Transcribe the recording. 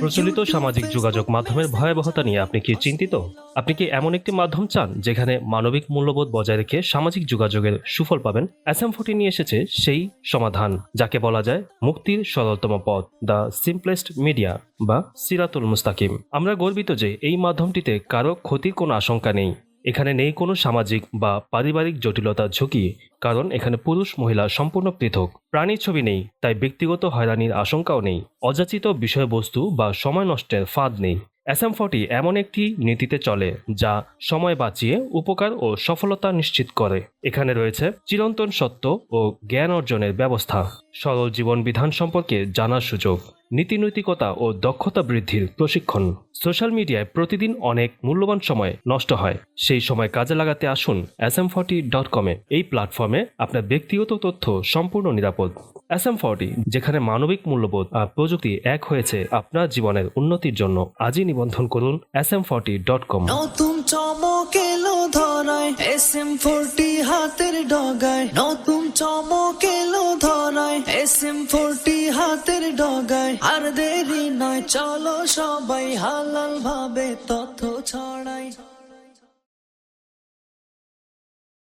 প্রচলিত সামাজিক যোগাযোগ মাধ্যমের ভয়াবহতা নিয়ে আপনি কি চিন্তিত? আপনি কি এমন একটি মাধ্যম চান যেখানে মানবিক মূল্যবোধ বজায় রেখে সামাজিক যোগাযোগের সুফল পাবেন? অ্যাসাম ফোর্টি নিয়ে এসেছে সেই সমাধান যাকে বলা যায় মুক্তির সরলতম পথ দ্য সিম্পলেস্ট মিডিয়া বা সিরাতুল মুস্তাকিম। আমরা গর্বিত যে এই মাধ্যমটিতে কারও ক্ষতির কোনো আশঙ্কা নেই। এখানে নেই কোনো সামাজিক বা পারিবারিক জটিলতা ঝুঁকি, কারণ এখানে পুরুষ মহিলা সম্পূর্ণ পৃথক। প্রাণীর ছবি নেই, তাই ব্যক্তিগত হয়রানির আশঙ্কাও নেই। অযাচিত বিষয়বস্তু বা সময় নষ্টের ফাঁদ নেই। অ্যাসাম ফর্টি এমন একটি নীতিতে চলে যা সময় বাঁচিয়ে উপকার ও সফলতা নিশ্চিত করে। এখানে রয়েছে চিরন্তন সত্য ও জ্ঞান অর্জনের ব্যবস্থা। সরল জীবন বিধান সম্পর্কে জানার সুযোগ, নীতিনৈতিকতা ও দক্ষতা বৃদ্ধির প্রশিক্ষণ। সোশ্যাল মিডিয়ায় প্রতিদিন অনেক মূল্যবান সময় নষ্ট হয়। সেই সময় কাজে লাগাতে আসুন এস এম ফর্টি ডট কমে। এই প্ল্যাটফর্মে আপনার ব্যক্তিগত তথ্য সম্পূর্ণ নিরাপদ। এস এম ফর্টি যেখানে মানবিক মূল্যবোধ আর প্রযুক্তি এক হয়েছে আপনার জীবনের উন্নতির জন্য, আজই নিবন্ধন করুন S M forty dot com নতুন চমক এলো ধরায় এস এম ফোরটি হাতের ডগায়। নতুন চমক এলো ধরায় এস এম ফোরটি হাতের ডগায়। আর দেরি নয়, চলো সবাই হালাল ভাবে তথ্য ছড়াই।